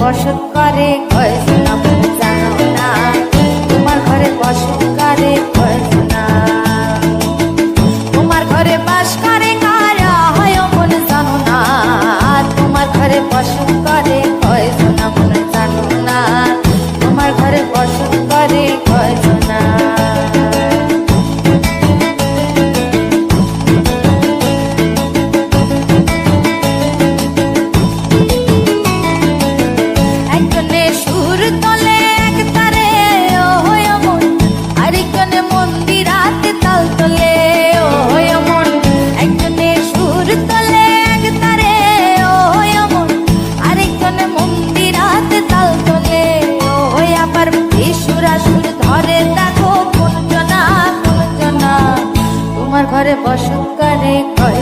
বসত করে কয়েকজন না। তোমার ঘরে বসত করে তোমার ঘরে বাস অসুকারে কয়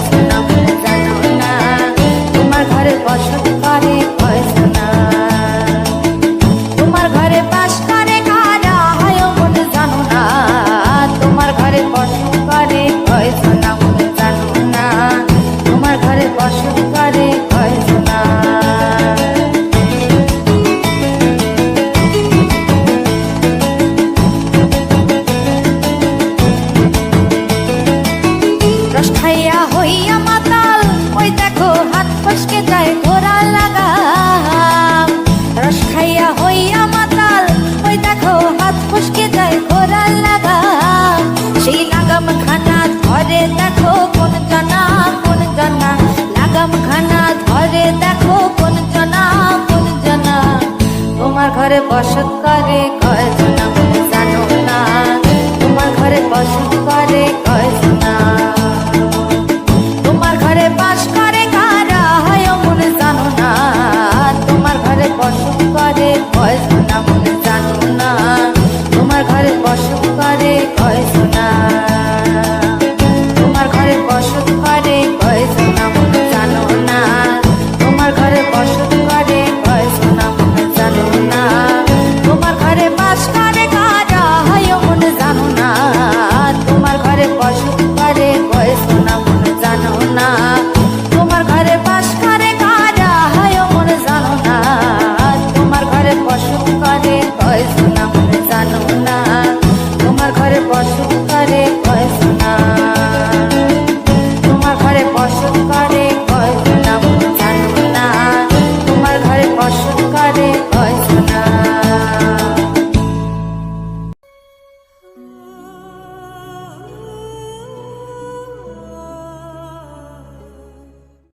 বসত করে